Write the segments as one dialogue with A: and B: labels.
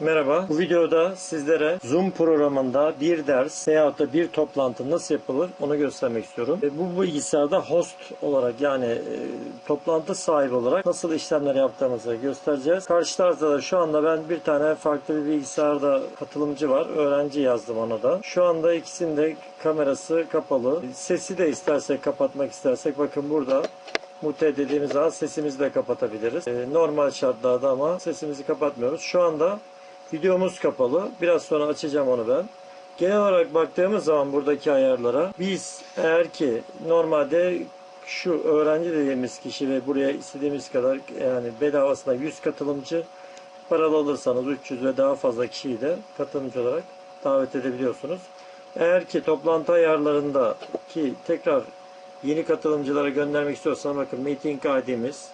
A: Merhaba. Bu videoda sizlere Zoom programında bir ders veyahut da bir toplantı nasıl yapılır onu göstermek istiyorum. Bu bilgisayarda host olarak yani e, toplantı sahibi olarak nasıl işlemler yaptığımızı göstereceğiz. Karşı tarafta da şu anda ben bir tane farklı bir bilgisayarda katılımcı var. Öğrenci yazdım ona da. Şu anda ikisinin de kamerası kapalı. Sesi de istersek kapatmak istersek bakın burada mute dediğimiz zaman sesimizi de kapatabiliriz. Ee, normal şartlarda ama sesimizi kapatmıyoruz. Şu anda videomuz kapalı. Biraz sonra açacağım onu ben. Genel olarak baktığımız zaman buradaki ayarlara biz eğer ki normalde şu öğrenci dediğimiz kişi ve buraya istediğimiz kadar yani bedavasına 100 katılımcı paralı alırsanız 300 ve daha fazla kişiyi de katılımcı olarak davet edebiliyorsunuz. Eğer ki toplantı ayarlarında ki tekrar yeni katılımcılara göndermek istiyorsanız bakın meeting ID'miz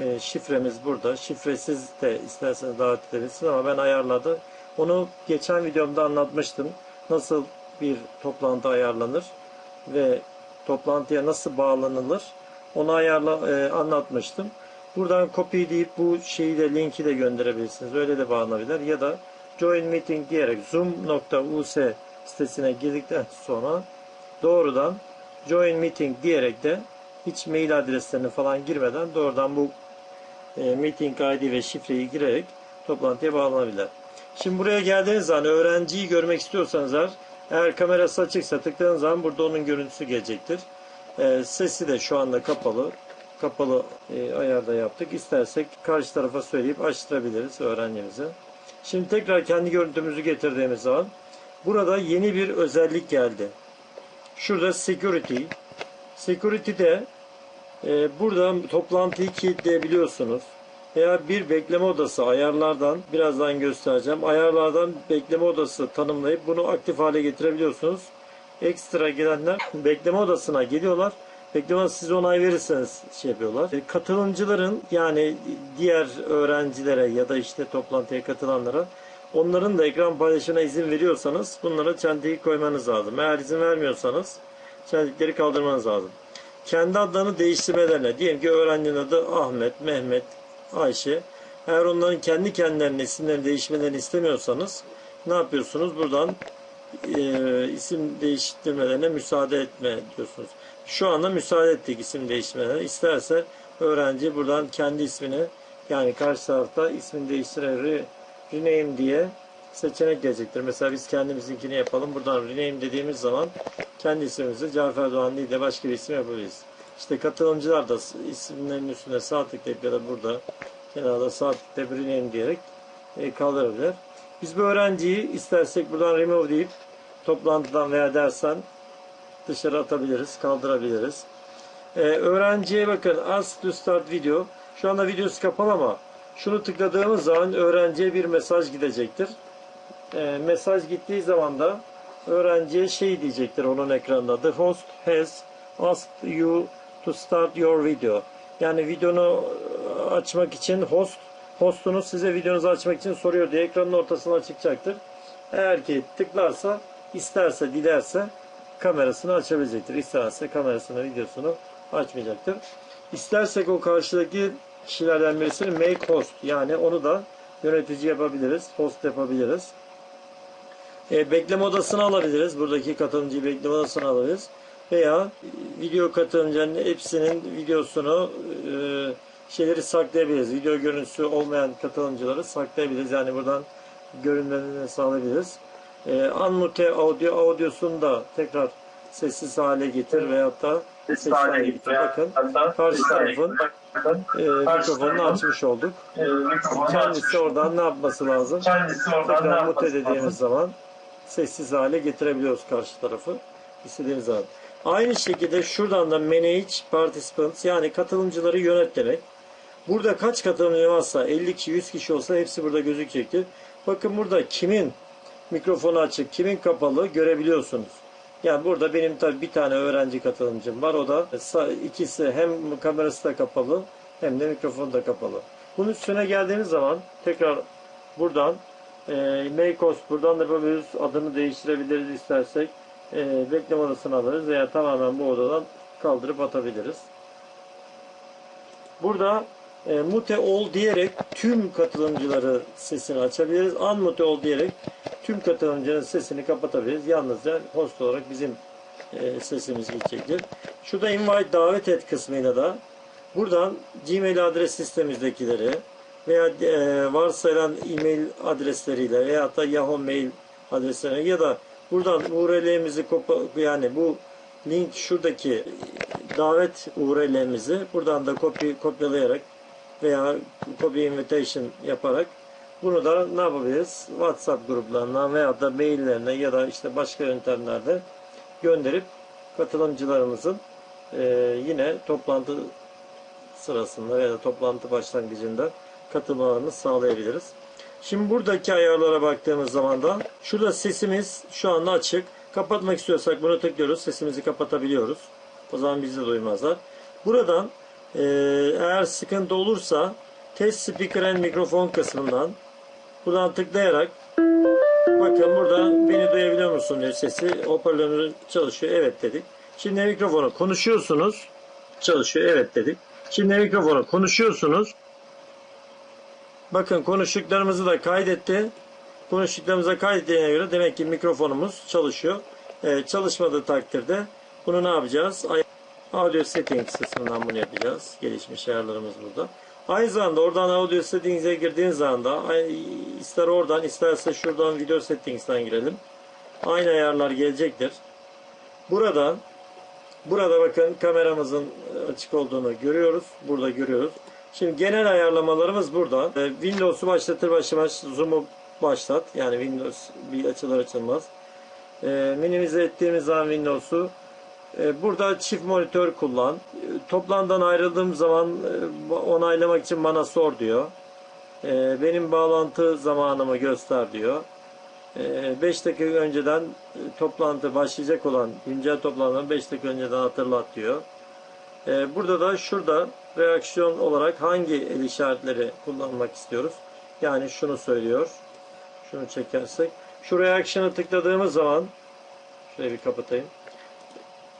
A: e, şifremiz burada. Şifresiz de isterseniz davet edebilirsiniz ama ben ayarladı. Onu geçen videomda anlatmıştım. Nasıl bir toplantı ayarlanır ve toplantıya nasıl bağlanılır onu ayarla e, anlatmıştım. Buradan copy deyip bu şeyi de linki de gönderebilirsiniz. Öyle de bağlanabilir ya da join meeting diyerek zoom.us sitesine girdikten sonra doğrudan join meeting diyerek de hiç mail adreslerini falan girmeden doğrudan bu e, meeting ID ve şifreyi girerek toplantıya bağlanabilir. Şimdi buraya geldiğiniz zaman öğrenciyi görmek istiyorsanız eğer, eğer kamerası açıksa tıkladığınız zaman burada onun görüntüsü gelecektir. E, sesi de şu anda kapalı. Kapalı e, ayarda yaptık. İstersek karşı tarafa söyleyip açtırabiliriz öğrencimize. Şimdi tekrar kendi görüntümüzü getirdiğimiz zaman burada yeni bir özellik geldi. Şurada security. Security'de e, burada toplantıyı kilitleyebiliyorsunuz. Veya bir bekleme odası ayarlardan birazdan göstereceğim. Ayarlardan bekleme odası tanımlayıp bunu aktif hale getirebiliyorsunuz. Ekstra gelenler bekleme odasına geliyorlar. Bekleme odası siz onay verirseniz şey yapıyorlar. E, katılımcıların yani diğer öğrencilere ya da işte toplantıya katılanlara onların da ekran paylaşımına izin veriyorsanız bunlara çenteyi koymanız lazım. Eğer izin vermiyorsanız çentikleri kaldırmanız lazım kendi adlarını değiştirmelerine diyelim ki öğrencinin adı Ahmet, Mehmet, Ayşe. Eğer onların kendi kendilerinin isimlerini değişmelerini istemiyorsanız ne yapıyorsunuz? Buradan e, isim değiştirmelerine müsaade etme diyorsunuz. Şu anda müsaade ettik isim değiştirmelerine. İsterse öğrenci buradan kendi ismini yani karşı tarafta ismini değiştirerek rename diye seçenek gelecektir. Mesela biz kendimizinkini yapalım. Buradan rename dediğimiz zaman kendi ismimizi Cafer Doğan değil de başka bir isim yapabiliriz. İşte katılımcılar da isimlerin üstüne sağ tıklayıp ya da burada kenarda sağ tıklayıp rename diyerek e, kaldırabilir. Biz bu öğrenciyi istersek buradan remove deyip toplantıdan veya dersen dışarı atabiliriz, kaldırabiliriz. Ee, öğrenciye bakın ask to start video. Şu anda videosu kapalı ama şunu tıkladığımız zaman öğrenciye bir mesaj gidecektir. Ee, mesaj gittiği zaman da öğrenciye şey diyecektir onun ekranında. The host has asked you to start your video. Yani videonu açmak için host hostunuz size videonuzu açmak için soruyor diye ekranın ortasına çıkacaktır. Eğer ki tıklarsa, isterse, dilerse kamerasını açabilecektir. İsterse kamerasını, videosunu açmayacaktır. İstersek o karşıdaki kişilerden birisini make host yani onu da yönetici yapabiliriz, host yapabiliriz. E, bekleme odasına alabiliriz. Buradaki katılımcıyı bekleme odasına alabiliriz. Veya video katılımcının hepsinin videosunu e, şeyleri saklayabiliriz. Video görüntüsü olmayan katılımcıları saklayabiliriz. Yani buradan görünmelerini sağlayabiliriz. E, unmute audio audiosunu da tekrar sessiz hale getir veyahut da sessiz hale getir. Bakın karşı tarafın e, mikrofonunu açmış olduk. Kendisi oradan ne yapması lazım? Tekrar mute dediğimiz zaman sessiz hale getirebiliyoruz karşı tarafı istediğimiz zaman. Aynı şekilde şuradan da manage participants yani katılımcıları yönet demek. Burada kaç katılımcı varsa 50 kişi 100 kişi olsa hepsi burada gözükecektir. Bakın burada kimin mikrofonu açık kimin kapalı görebiliyorsunuz. Yani burada benim tabii bir tane öğrenci katılımcım var. O da ikisi hem kamerası da kapalı hem de mikrofonu da kapalı. Bunun üstüne geldiğimiz zaman tekrar buradan e, Makehost buradan da yapabiliriz. Adını değiştirebiliriz istersek. E, bekleme odasını alırız veya tamamen bu odadan kaldırıp atabiliriz. Burada e, mute ol diyerek tüm katılımcıları sesini açabiliriz. Unmute ol diyerek tüm katılımcının sesini kapatabiliriz. Yalnızca host olarak bizim e, sesimiz gidecektir. Şurada invite davet et kısmıyla da buradan Gmail adres sistemimizdekileri veya e, varsayılan e-mail adresleriyle veya da Yahoo Mail adreslerine ya da buradan URL'imizi yani bu link şuradaki davet URL'imizi buradan da kopya, kopyalayarak veya copy invitation yaparak bunu da ne yapabiliriz? WhatsApp gruplarına veya da maillerine ya da işte başka yöntemlerde gönderip katılımcılarımızın eee, yine toplantı sırasında veya da toplantı başlangıcında katılmalarını sağlayabiliriz. Şimdi buradaki ayarlara baktığımız zaman da şurada sesimiz şu anda açık. Kapatmak istiyorsak bunu tıklıyoruz. Sesimizi kapatabiliyoruz. O zaman bizi de duymazlar. Buradan eee, eğer sıkıntı olursa test speaker and mikrofon kısmından buradan tıklayarak bakın burada beni duyabiliyor musun diyor sesi. Hoparlörün çalışıyor. Evet dedik. Şimdi mikrofonu konuşuyorsunuz. Çalışıyor. Evet dedik. Şimdi mikrofonu konuşuyorsunuz. Bakın konuştuklarımızı da kaydetti. Konuştuklarımıza kaydettiğine göre demek ki mikrofonumuz çalışıyor. Ee, çalışmadığı takdirde bunu ne yapacağız? Audio settings kısmından bunu yapacağız. Gelişmiş ayarlarımız burada. Aynı zamanda oradan audio settings'e girdiğiniz anda ister oradan isterse şuradan video settings'ten girelim. Aynı ayarlar gelecektir. Buradan Burada bakın kameramızın açık olduğunu görüyoruz. Burada görüyoruz. Şimdi genel ayarlamalarımız burada. Ee, Windows'u başlatır başlamaz zoom'u başlat. Yani Windows bir açılır açılmaz. Ee, minimize ettiğimiz zaman Windows'u e, burada çift monitör kullan. E, Toplandan ayrıldığım zaman e, onaylamak için bana sor diyor. E, benim bağlantı zamanımı göster diyor. 5 dakika önceden e, toplantı başlayacak olan güncel toplantının 5 dakika önceden hatırlat diyor. E, Burada da şurada reaksiyon olarak hangi el işaretleri kullanmak istiyoruz? Yani şunu söylüyor. Şunu çekersek. Şu reaction'ı tıkladığımız zaman şöyle bir kapatayım.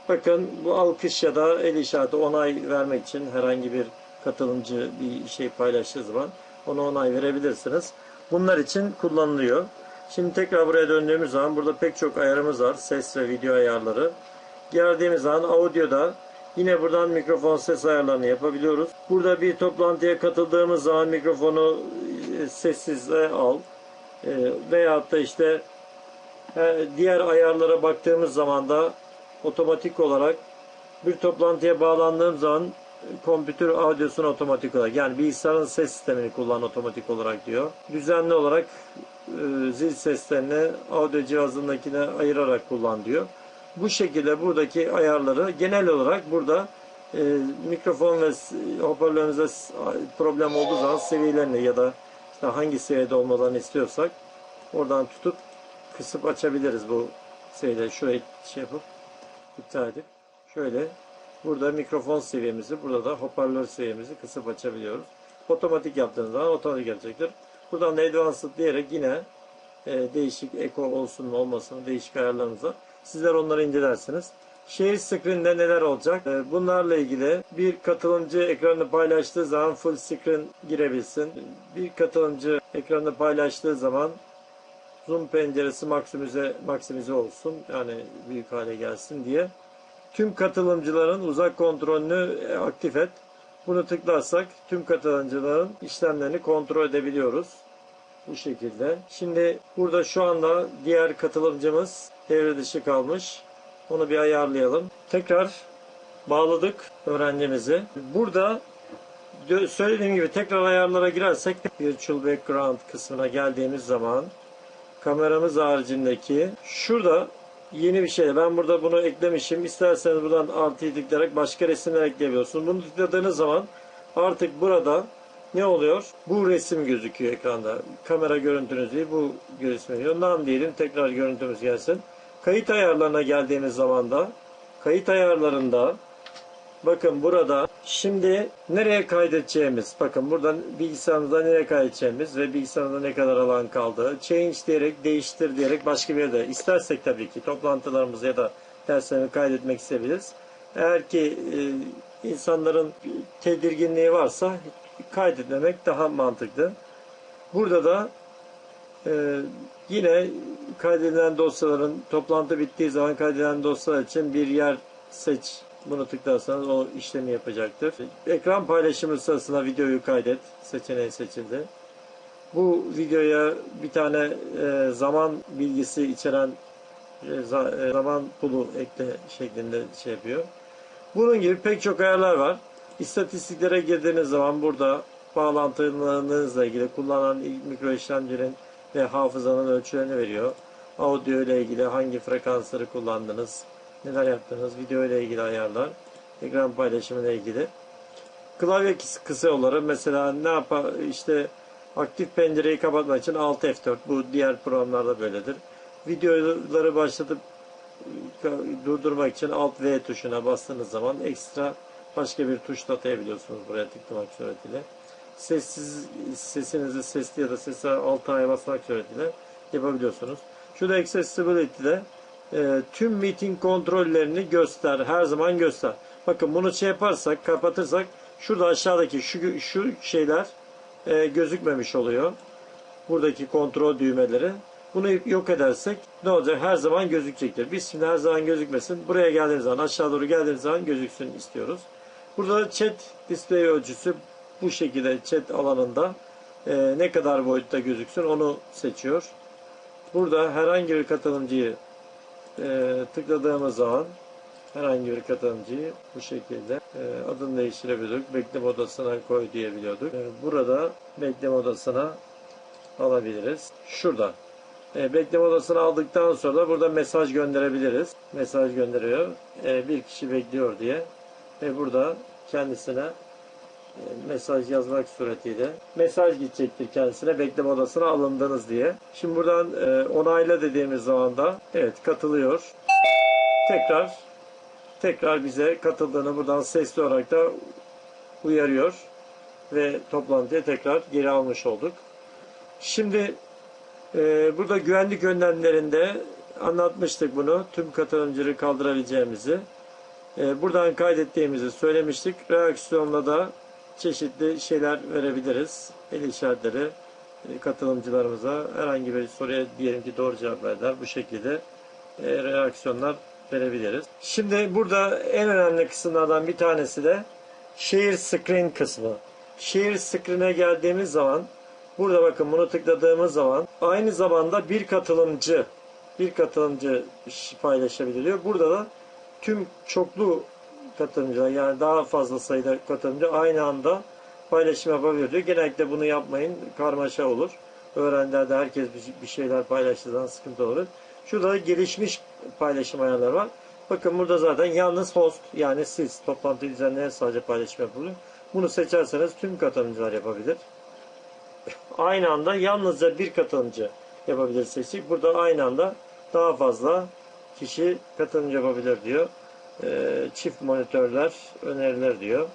A: Bakın bu alkış ya da el işareti onay vermek için herhangi bir katılımcı bir şey paylaştığı zaman ona onay verebilirsiniz. Bunlar için kullanılıyor. Şimdi tekrar buraya döndüğümüz zaman burada pek çok ayarımız var. Ses ve video ayarları. Geldiğimiz zaman audioda yine buradan mikrofon ses ayarlarını yapabiliyoruz. Burada bir toplantıya katıldığımız zaman mikrofonu e, sessize al. E, Veyahut da işte e, diğer ayarlara baktığımız zaman da otomatik olarak bir toplantıya bağlandığım zaman e, kompütür audiyosunu otomatik olarak yani bilgisayarın ses sistemini kullan otomatik olarak diyor. Düzenli olarak zil seslerini audio cihazındakine ayırarak kullan diyor. Bu şekilde buradaki ayarları genel olarak burada e, mikrofon ve s- problem olduğu zaman seviyelerini ya da işte hangi seviyede olmalarını istiyorsak oradan tutup kısıp açabiliriz bu seviyede. Şurayı şey yapıp iptal edip şöyle burada mikrofon seviyemizi burada da hoparlör seviyemizi kısıp açabiliyoruz. Otomatik yaptığınız zaman otomatik gelecektir. Buradan da advanced diyerek yine e, değişik eko olsun mu olmasın değişik ayarlarımız var. Sizler onları incelersiniz. Share screen'de neler olacak? E, Bunlarla ilgili bir katılımcı ekranını paylaştığı zaman full screen girebilsin. Bir katılımcı ekranını paylaştığı zaman zoom penceresi maksimize maksimize olsun. Yani büyük hale gelsin diye. Tüm katılımcıların uzak kontrolünü e, aktif et. Bunu tıklarsak tüm katılımcıların işlemlerini kontrol edebiliyoruz. Bu şekilde. Şimdi burada şu anda diğer katılımcımız devre dışı kalmış. Onu bir ayarlayalım. Tekrar bağladık öğrencimizi. Burada söylediğim gibi tekrar ayarlara girersek Virtual Background kısmına geldiğimiz zaman kameramız haricindeki şurada yeni bir şey. Ben burada bunu eklemişim. İsterseniz buradan artıyı tıklayarak başka resimler ekleyebiliyorsunuz. Bunu tıkladığınız zaman artık burada ne oluyor? Bu resim gözüküyor ekranda. Kamera görüntünüz değil bu resim geliyor. Nam diyelim tekrar görüntümüz gelsin. Kayıt ayarlarına geldiğimiz zaman da kayıt ayarlarında Bakın burada şimdi nereye kaydedeceğimiz, bakın buradan bilgisayarımızda nereye kaydedeceğimiz ve bilgisayarımızda ne kadar alan kaldı. Change diyerek, değiştir diyerek başka bir yerde istersek tabii ki toplantılarımızı ya da derslerimi kaydetmek isteyebiliriz. Eğer ki e, insanların tedirginliği varsa kaydetmemek daha mantıklı. Burada da e, yine kaydedilen dosyaların toplantı bittiği zaman kaydedilen dosyalar için bir yer seç. Bunu tıklarsanız o işlemi yapacaktır. Ekran paylaşımı sırasında videoyu kaydet seçeneği seçildi. Bu videoya bir tane e, zaman bilgisi içeren e, e, zaman pulu ekle şeklinde şey yapıyor. Bunun gibi pek çok ayarlar var. İstatistiklere girdiğiniz zaman burada bağlantılarınızla ilgili kullanılan mikro işlemcinin ve hafızanın ölçülerini veriyor. Audio ile ilgili hangi frekansları kullandınız, neler yaptınız, video ile ilgili ayarlar, ekran paylaşımı ile ilgili. Klavye kıs- kısa yolları mesela ne yapar işte aktif pencereyi kapatmak için Alt F4 bu diğer programlarda böyledir. Videoları başlatıp durdurmak için Alt V tuşuna bastığınız zaman ekstra başka bir tuş atayabiliyorsunuz buraya tıklamak suretiyle. Sessiz sesinizi sesli ya da sesli alt aya basmak suretiyle yapabiliyorsunuz. Şurada Accessibility'de e, tüm meeting kontrollerini göster. Her zaman göster. Bakın bunu şey yaparsak, kapatırsak şurada aşağıdaki şu, şu şeyler e, gözükmemiş oluyor. Buradaki kontrol düğmeleri. Bunu yok edersek ne olacak? Her zaman gözükecektir. Biz şimdi her zaman gözükmesin. Buraya geldiğiniz zaman, aşağı doğru geldiğiniz zaman gözüksün istiyoruz. Burada da chat display ölçüsü bu şekilde chat alanında e, ne kadar boyutta gözüksün onu seçiyor. Burada herhangi bir katılımcıyı e, tıkladığımız zaman herhangi bir katılımcıyı bu şekilde e, adını değiştirebiliyorduk. Bekleme odasına koy diyebiliyorduk. E, burada bekleme odasına alabiliriz. Şurada. E, bekleme odasına aldıktan sonra da burada mesaj gönderebiliriz. Mesaj gönderiyor. E, bir kişi bekliyor diye. Ve burada kendisine e, mesaj yazmak suretiyle mesaj gidecektir kendisine bekleme odasına alındınız diye. Şimdi buradan e, onayla dediğimiz zaman da evet katılıyor. Tekrar tekrar bize katıldığını buradan sesli olarak da uyarıyor ve toplantıya tekrar geri almış olduk. Şimdi e, burada güvenlik önlemlerinde anlatmıştık bunu. Tüm katılımcıları kaldırabileceğimizi. E, buradan kaydettiğimizi söylemiştik. Reaksiyonla da çeşitli şeyler verebiliriz. El işaretleri e, katılımcılarımıza herhangi bir soruya diyelim ki doğru cevap verdiler. Bu şekilde e, reaksiyonlar verebiliriz. Şimdi burada en önemli kısımlardan bir tanesi de Share Screen kısmı. Share Screen'e geldiğimiz zaman burada bakın bunu tıkladığımız zaman aynı zamanda bir katılımcı bir katılımcı paylaşabiliyor. Burada da tüm çoklu katılımcılar yani daha fazla sayıda katılımcı aynı anda paylaşım yapabiliyor. Genellikle bunu yapmayın. Karmaşa olur. Öğrencilerde herkes bir- şeyler paylaştığı zaman sıkıntı olur. Şurada da gelişmiş paylaşım ayarları var. Bakın burada zaten yalnız host yani siz toplantı düzenleyen sadece paylaşım yapılıyor. Bunu seçerseniz tüm katılımcılar yapabilir. Aynı anda yalnızca bir katılımcı yapabilir seçtik. Burada aynı anda daha fazla kişi katılımcı yapabilir diyor. Ee, çift monitörler önerilir diyor.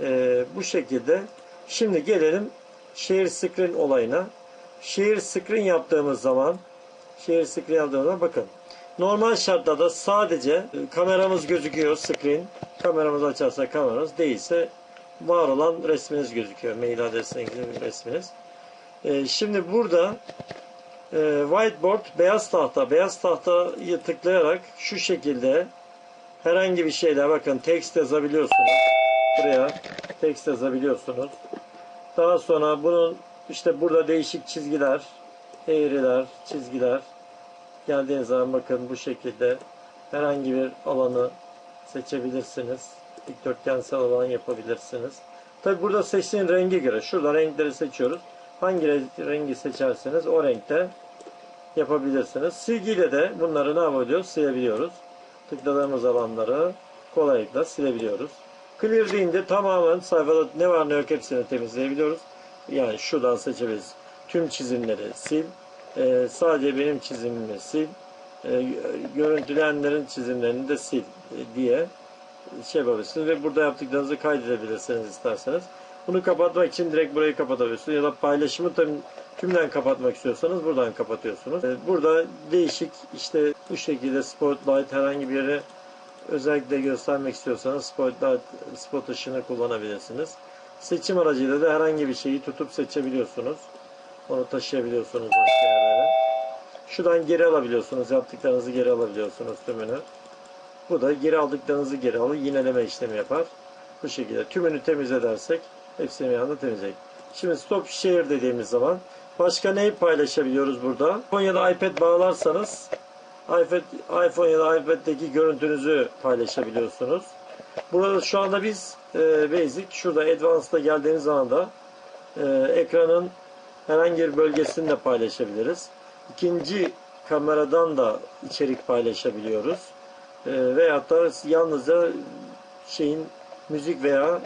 A: Ee, bu şekilde. Şimdi gelelim share screen olayına. Share screen yaptığımız zaman share screen yaptığımız bakın. Normal şartlarda sadece e, kameramız gözüküyor screen. Kameramızı açarsa kameramız değilse var olan resminiz gözüküyor. Mail adresine ilgili resminiz. Ee, şimdi burada e, whiteboard beyaz tahta. Beyaz tahtayı tıklayarak şu şekilde herhangi bir şeyle bakın text yazabiliyorsunuz. Buraya text yazabiliyorsunuz. Daha sonra bunun işte burada değişik çizgiler, eğriler, çizgiler geldiğiniz zaman bakın bu şekilde herhangi bir alanı seçebilirsiniz. Dikdörtgensel alan yapabilirsiniz. Tabi burada seçtiğin rengi göre şurada renkleri seçiyoruz. Hangi re- rengi seçerseniz o renkte yapabilirsiniz. Silgiyle de bunları ne yapabiliyoruz? Silebiliyoruz. Tıkladığımız alanları kolaylıkla silebiliyoruz. Clear deyince tamamen sayfada ne var ne yok hepsini temizleyebiliyoruz. Yani şuradan seçebiliriz. Tüm çizimleri sil. Ee, sadece benim çizimimi sil. Ee, görüntüleyenlerin çizimlerini de sil diye şey yapabilirsiniz ve burada yaptıklarınızı kaydedebilirsiniz isterseniz. Bunu kapatmak için direkt burayı kapatabilirsiniz ya da paylaşımı tüm, tümden kapatmak istiyorsanız buradan kapatıyorsunuz. Ee, Burada değişik işte bu şekilde spotlight herhangi bir yere özellikle göstermek istiyorsanız spotlight spot ışığını kullanabilirsiniz. Seçim aracıyla da herhangi bir şeyi tutup seçebiliyorsunuz. Onu taşıyabiliyorsunuz başka yerlere. Şuradan geri alabiliyorsunuz. Yaptıklarınızı geri alabiliyorsunuz tümünü. Bu da geri aldıklarınızı geri alır. Yineleme işlemi yapar. Bu şekilde tümünü temizle dersek hepsini bir anda temizleyecek. Şimdi stop share dediğimiz zaman başka neyi paylaşabiliyoruz burada? iPhone ya da iPad bağlarsanız iPad, iPhone ya da iPad'deki görüntünüzü paylaşabiliyorsunuz. Burada şu anda biz e, Basic, şurada Advanced'a geldiğiniz zaman da e, ekranın herhangi bir bölgesini de paylaşabiliriz. İkinci kameradan da içerik paylaşabiliyoruz. E, veyahut da yalnızca şeyin müzik veya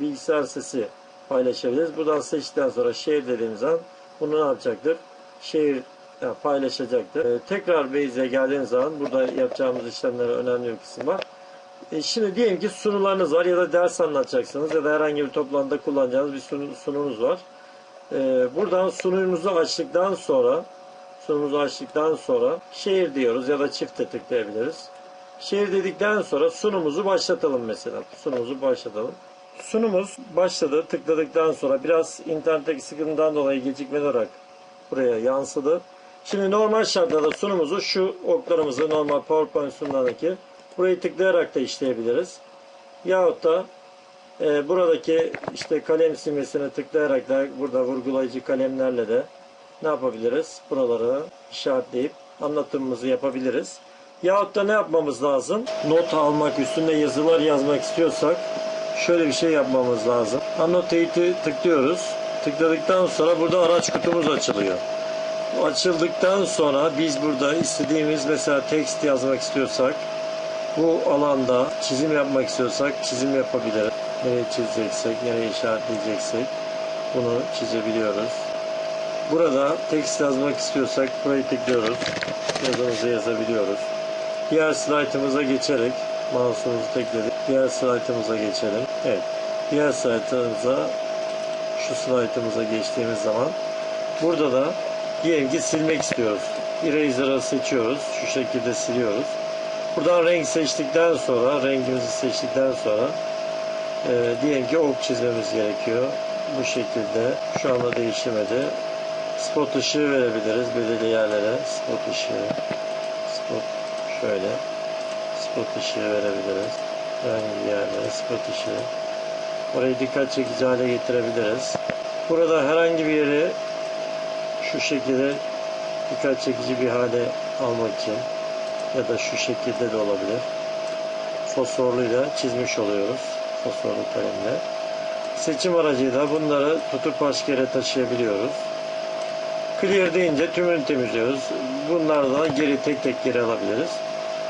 A: bilgisayar sesi paylaşabiliriz. Buradan seçtikten sonra share dediğimiz an bunu ne yapacaktır? Share yani paylaşacaktır. E, tekrar Base'e geldiğiniz zaman burada yapacağımız işlemlere önemli bir kısım var. E, şimdi diyelim ki sunularınız var ya da ders anlatacaksınız ya da herhangi bir toplantıda kullanacağınız bir sunu, sununuz var. E, buradan sunumunuzu açtıktan sonra sunumuzu açtıktan sonra şehir diyoruz ya da çifte tıklayabiliriz. Şehir dedikten sonra sunumuzu başlatalım mesela. Sunumuzu başlatalım. Sunumuz başladı. Tıkladıktan sonra biraz internetteki sıkıntıdan dolayı gecikmeli olarak buraya yansıdı. Şimdi normal şartlarda sunumuzu şu oklarımızı normal PowerPoint sunumlarındaki burayı tıklayarak da işleyebiliriz. Yahut da e, buradaki işte kalem simgesine tıklayarak da burada vurgulayıcı kalemlerle de ne yapabiliriz? Buraları işaretleyip anlatımımızı yapabiliriz. Yahut da ne yapmamız lazım? Not almak, üstünde yazılar yazmak istiyorsak şöyle bir şey yapmamız lazım. Annotate'i tıklıyoruz. Tıkladıktan sonra burada araç kutumuz açılıyor. Açıldıktan sonra biz burada istediğimiz mesela text yazmak istiyorsak bu alanda çizim yapmak istiyorsak çizim yapabiliriz. Nereye çizeceksek, nereye işaretleyeceksek bunu çizebiliyoruz. Burada text yazmak istiyorsak burayı tıklıyoruz. Yazımızı yazabiliyoruz. Diğer slaytımıza geçerek mouse'umuzu tekledik. Diğer slaytımıza geçelim. Evet. Diğer slaytımıza şu slaytımıza geçtiğimiz zaman burada da diyelim ki silmek istiyoruz. Eraser'ı seçiyoruz. Şu şekilde siliyoruz. Buradan renk seçtikten sonra rengimizi seçtikten sonra e, diyelim ki ok çizmemiz gerekiyor. Bu şekilde şu anda değişmedi. Spot ışığı verebiliriz belirli yerlere. Spot ışığı. Spot şöyle. Spot ışığı verebiliriz. Herhangi bir yerlere spot ışığı. Orayı dikkat çekici hale getirebiliriz. Burada herhangi bir yeri şu şekilde dikkat çekici bir hale almak için ya da şu şekilde de olabilir. Fosforluyla çizmiş oluyoruz. Fosforlu kalemle. Seçim aracıyla bunları tutup başka yere taşıyabiliyoruz. Clear deyince tümünü temizliyoruz. Bunlardan geri tek tek geri alabiliriz.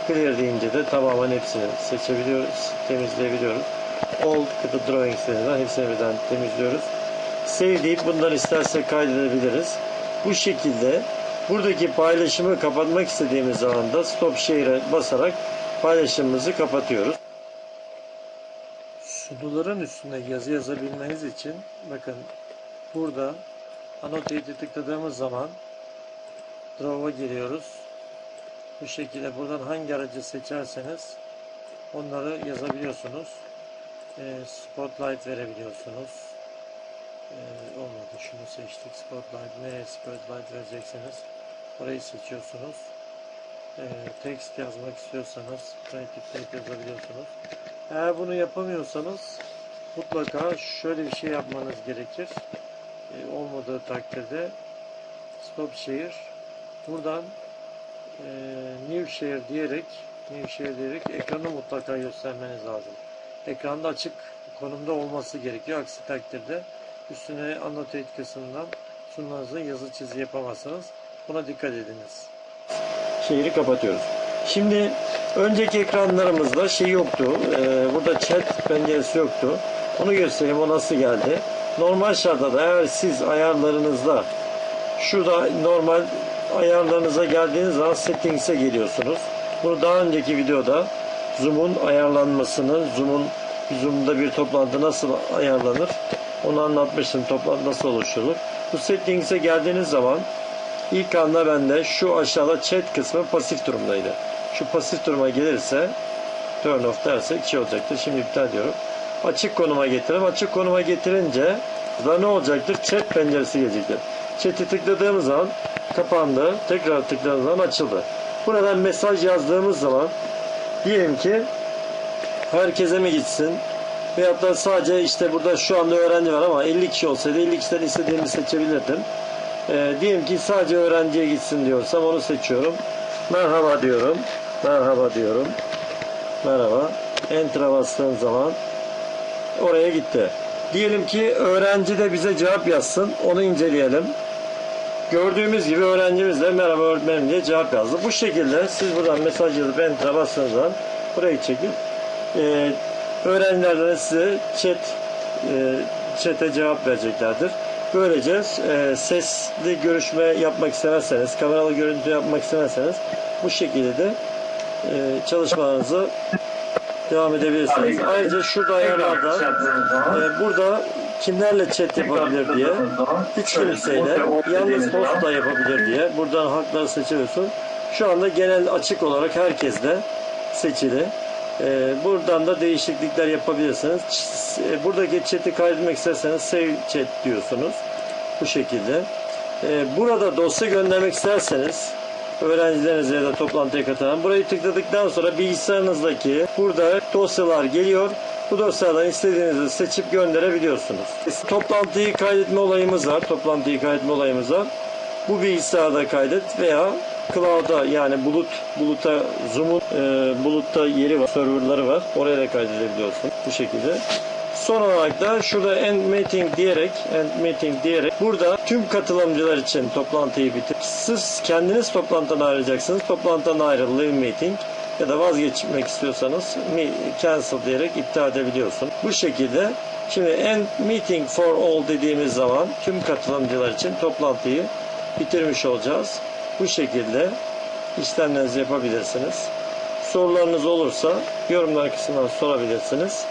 A: Clear deyince de tamamen hepsini seçebiliyoruz, temizleyebiliyoruz. All the drawings denilen hepsini birden temizliyoruz. Save deyip bunları istersek kaydedebiliriz. Bu şekilde buradaki paylaşımı kapatmak istediğimiz zaman da stop share'e basarak paylaşımımızı kapatıyoruz. Sunuların üstünde yazı yazabilmeniz için bakın burada Annotate'i tıkladığımız zaman Draw'a giriyoruz. Bu şekilde buradan hangi aracı seçerseniz onları yazabiliyorsunuz. E, spotlight verebiliyorsunuz. E, olmadı şunu seçtik. Spotlight nereye spotlight verecekseniz orayı seçiyorsunuz. E, text yazmak istiyorsanız tıklayıp yazabiliyorsunuz. Eğer bunu yapamıyorsanız mutlaka şöyle bir şey yapmanız gerekir. E, olmadığı takdirde stop share buradan e, new share diyerek new share diyerek ekranı mutlaka göstermeniz lazım. Ekranda açık konumda olması gerekiyor. Aksi takdirde üstüne annotate kısmından sunumunuzun yazı çizi yapamazsınız. Buna dikkat ediniz. Şehri kapatıyoruz. Şimdi önceki ekranlarımızda şey yoktu. Ee, burada chat penceresi yoktu. Onu göstereyim o nasıl geldi. Normal şartta eğer siz ayarlarınızda şurada normal ayarlarınıza geldiğiniz zaman settings'e geliyorsunuz. Bunu daha önceki videoda zoom'un ayarlanmasını, zoom'un zoom'da bir toplantı nasıl ayarlanır onu anlatmıştım. Toplantı nasıl oluşturulur. Bu settings'e geldiğiniz zaman ilk anda bende şu aşağıda chat kısmı pasif durumdaydı. Şu pasif duruma gelirse turn off dersek şey olacaktır. Şimdi iptal diyorum. açık konuma getirelim. Açık konuma getirince da ne olacaktır? Chat penceresi gelecektir. Chat'i tıkladığımız zaman kapandı. Tekrar tıkladığımız zaman açıldı. Buradan mesaj yazdığımız zaman diyelim ki herkese mi gitsin? Veyahut da sadece işte burada şu anda öğrenci var ama 50 kişi olsaydı 50 kişiden istediğimi seçebilirdim. Ee, diyelim ki sadece öğrenciye gitsin diyorsam onu seçiyorum. Merhaba diyorum. Merhaba diyorum. Merhaba. Enter'a bastığım zaman oraya gitti. Diyelim ki öğrenci de bize cevap yazsın. Onu inceleyelim. Gördüğümüz gibi öğrencimiz de merhaba öğretmenim diye cevap yazdı. Bu şekilde siz buradan mesaj yazıp enter'a bastığınız zaman burayı çekip e, öğrencilerden size chat e, chat'e cevap vereceklerdir. Böylece e, sesli görüşme yapmak istemezseniz, kameralı görüntü yapmak istemezseniz bu şekilde de e, çalışmalarınızı devam edebilirsiniz. Ayrıca şurada ayarlarda e, burada kimlerle chat yapabilir diye üç kimseyle yalnız host da yapabilir diye buradan hakları seçiyorsun. Şu anda genel açık olarak herkesle seçili. E, buradan da değişiklikler yapabilirsiniz. Ç- e, Buradaki chat'i kaydetmek isterseniz save chat diyorsunuz. Bu şekilde. E, burada dosya göndermek isterseniz öğrencilerinize ya da toplantıya katılan burayı tıkladıktan sonra bilgisayarınızdaki burada dosyalar geliyor. Bu dosyadan istediğinizi seçip gönderebiliyorsunuz. Toplantıyı kaydetme olayımız var. Toplantıyı kaydetme olayımız var. Bu bilgisayarda kaydet veya cloud'a yani bulut buluta Zoom'un e, bulutta yeri var, serverları var. Oraya da kaydedebiliyorsun bu şekilde. Son olarak da şurada end meeting diyerek end meeting diyerek burada tüm katılımcılar için toplantıyı bitir. Siz kendiniz toplantıdan ayrılacaksınız. Toplantıdan ayrıl leave meeting ya da vazgeçmek istiyorsanız mi- cancel diyerek iptal edebiliyorsun. Bu şekilde şimdi end meeting for all dediğimiz zaman tüm katılımcılar için toplantıyı bitirmiş olacağız. Bu şekilde işlemlerinizi yapabilirsiniz. Sorularınız olursa yorumlar kısmından sorabilirsiniz.